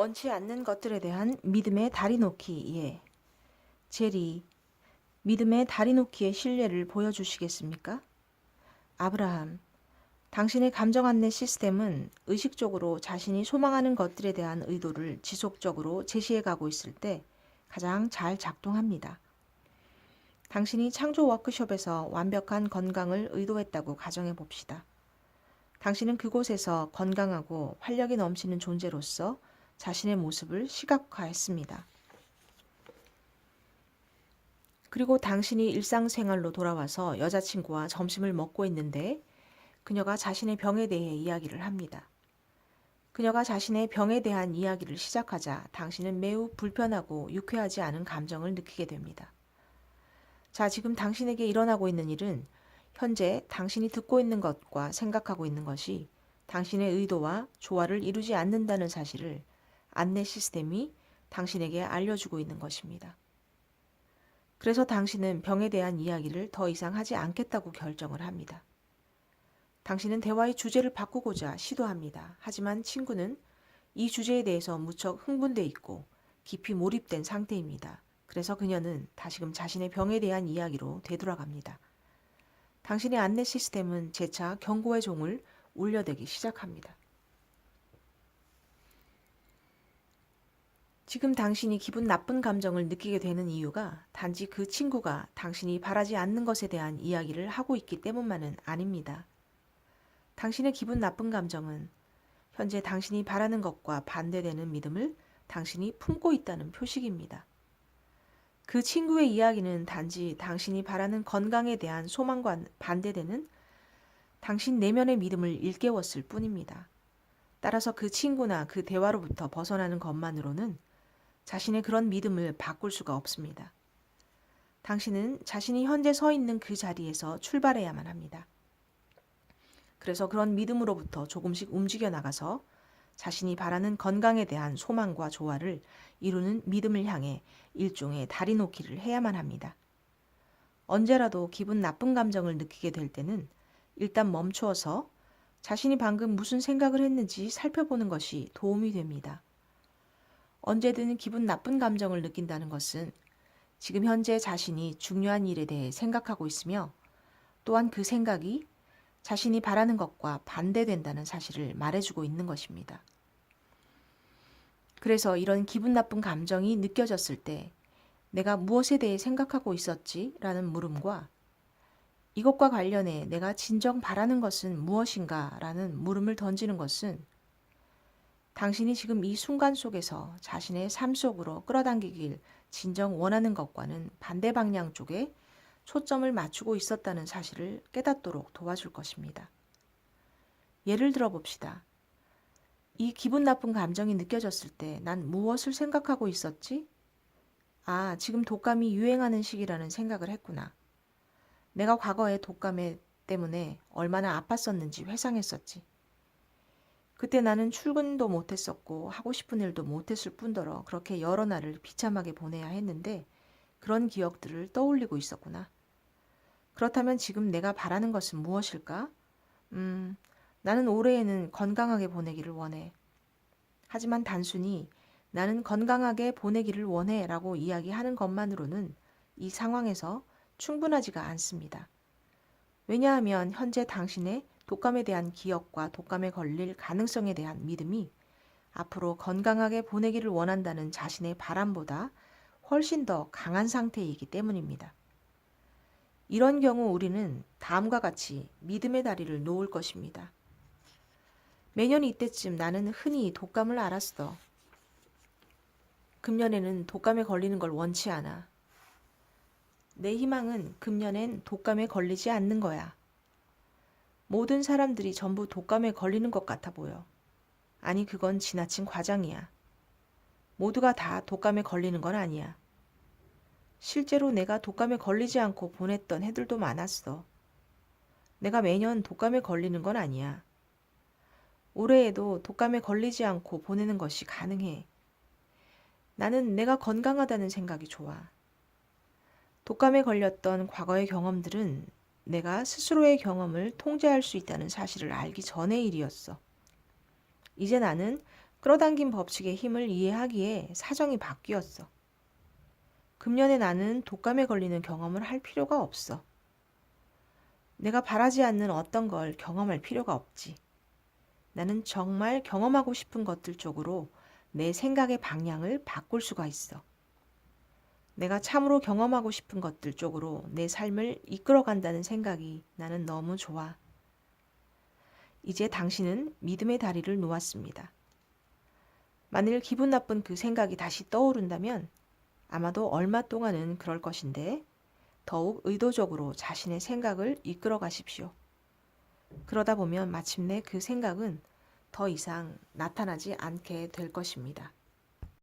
원치 않는 것들에 대한 믿음의 다리 놓기 예. 제리, 믿음의 다리 놓기의 신뢰를 보여주시겠습니까? 아브라함, 당신의 감정 안내 시스템은 의식적으로 자신이 소망하는 것들에 대한 의도를 지속적으로 제시해 가고 있을 때 가장 잘 작동합니다. 당신이 창조 워크숍에서 완벽한 건강을 의도했다고 가정해 봅시다. 당신은 그곳에서 건강하고 활력이 넘치는 존재로서 자신의 모습을 시각화했습니다. 그리고 당신이 일상생활로 돌아와서 여자친구와 점심을 먹고 있는데 그녀가 자신의 병에 대해 이야기를 합니다. 그녀가 자신의 병에 대한 이야기를 시작하자 당신은 매우 불편하고 유쾌하지 않은 감정을 느끼게 됩니다. 자, 지금 당신에게 일어나고 있는 일은 현재 당신이 듣고 있는 것과 생각하고 있는 것이 당신의 의도와 조화를 이루지 않는다는 사실을 안내 시스템이 당신에게 알려주고 있는 것입니다. 그래서 당신은 병에 대한 이야기를 더 이상 하지 않겠다고 결정을 합니다. 당신은 대화의 주제를 바꾸고자 시도합니다. 하지만 친구는 이 주제에 대해서 무척 흥분돼 있고 깊이 몰입된 상태입니다. 그래서 그녀는 다시금 자신의 병에 대한 이야기로 되돌아갑니다. 당신의 안내 시스템은 재차 경고의 종을 울려대기 시작합니다. 지금 당신이 기분 나쁜 감정을 느끼게 되는 이유가 단지 그 친구가 당신이 바라지 않는 것에 대한 이야기를 하고 있기 때문만은 아닙니다. 당신의 기분 나쁜 감정은 현재 당신이 바라는 것과 반대되는 믿음을 당신이 품고 있다는 표식입니다. 그 친구의 이야기는 단지 당신이 바라는 건강에 대한 소망과 반대되는 당신 내면의 믿음을 일깨웠을 뿐입니다. 따라서 그 친구나 그 대화로부터 벗어나는 것만으로는 자신의 그런 믿음을 바꿀 수가 없습니다. 당신은 자신이 현재 서 있는 그 자리에서 출발해야만 합니다. 그래서 그런 믿음으로부터 조금씩 움직여 나가서 자신이 바라는 건강에 대한 소망과 조화를 이루는 믿음을 향해 일종의 다리 놓기를 해야만 합니다. 언제라도 기분 나쁜 감정을 느끼게 될 때는 일단 멈추어서 자신이 방금 무슨 생각을 했는지 살펴보는 것이 도움이 됩니다. 언제든 기분 나쁜 감정을 느낀다는 것은 지금 현재 자신이 중요한 일에 대해 생각하고 있으며 또한 그 생각이 자신이 바라는 것과 반대된다는 사실을 말해주고 있는 것입니다. 그래서 이런 기분 나쁜 감정이 느껴졌을 때 내가 무엇에 대해 생각하고 있었지? 라는 물음과 이것과 관련해 내가 진정 바라는 것은 무엇인가? 라는 물음을 던지는 것은 당신이 지금 이 순간 속에서 자신의 삶 속으로 끌어당기길 진정 원하는 것과는 반대 방향 쪽에 초점을 맞추고 있었다는 사실을 깨닫도록 도와줄 것입니다. 예를 들어 봅시다. 이 기분 나쁜 감정이 느껴졌을 때 난 무엇을 생각하고 있었지? 아, 지금 독감이 유행하는 시기라는 생각을 했구나. 내가 과거에 독감에 때문에 얼마나 아팠었는지 회상했었지. 그때 나는 출근도 못했었고 하고 싶은 일도 못했을 뿐더러 그렇게 여러 날을 비참하게 보내야 했는데 그런 기억들을 떠올리고 있었구나. 그렇다면 지금 내가 바라는 것은 무엇일까? 음, 나는 올해에는 건강하게 보내기를 원해. 하지만 단순히 나는 건강하게 보내기를 원해 라고 이야기하는 것만으로는 이 상황에서 충분하지가 않습니다. 왜냐하면 현재 당신의 독감에 대한 기억과 독감에 걸릴 가능성에 대한 믿음이 앞으로 건강하게 보내기를 원한다는 자신의 바람보다 훨씬 더 강한 상태이기 때문입니다. 이런 경우 우리는 다음과 같이 믿음의 다리를 놓을 것입니다. 매년 이때쯤 나는 흔히 독감을 앓았어. 금년에는 독감에 걸리는 걸 원치 않아. 내 희망은 금년엔 독감에 걸리지 않는 거야. 모든 사람들이 전부 독감에 걸리는 것 같아 보여. 아니, 그건 지나친 과장이야. 모두가 다 독감에 걸리는 건 아니야. 실제로 내가 독감에 걸리지 않고 보냈던 해들도 많았어. 내가 매년 독감에 걸리는 건 아니야. 올해에도 독감에 걸리지 않고 보내는 것이 가능해. 나는 내가 건강하다는 생각이 좋아. 독감에 걸렸던 과거의 경험들은 내가 스스로의 경험을 통제할 수 있다는 사실을 알기 전의 일이었어. 이제 나는 끌어당긴 법칙의 힘을 이해하기에 사정이 바뀌었어. 금년에 나는 독감에 걸리는 경험을 할 필요가 없어. 내가 바라지 않는 어떤 걸 경험할 필요가 없지. 나는 정말 경험하고 싶은 것들 쪽으로 내 생각의 방향을 바꿀 수가 있어. 내가 참으로 경험하고 싶은 것들 쪽으로 내 삶을 이끌어 간다는 생각이 나는 너무 좋아. 이제 당신은 믿음의 다리를 놓았습니다. 만일 기분 나쁜 그 생각이 다시 떠오른다면 아마도 얼마 동안은 그럴 것인데 더욱 의도적으로 자신의 생각을 이끌어 가십시오. 그러다 보면 마침내 그 생각은 더 이상 나타나지 않게 될 것입니다.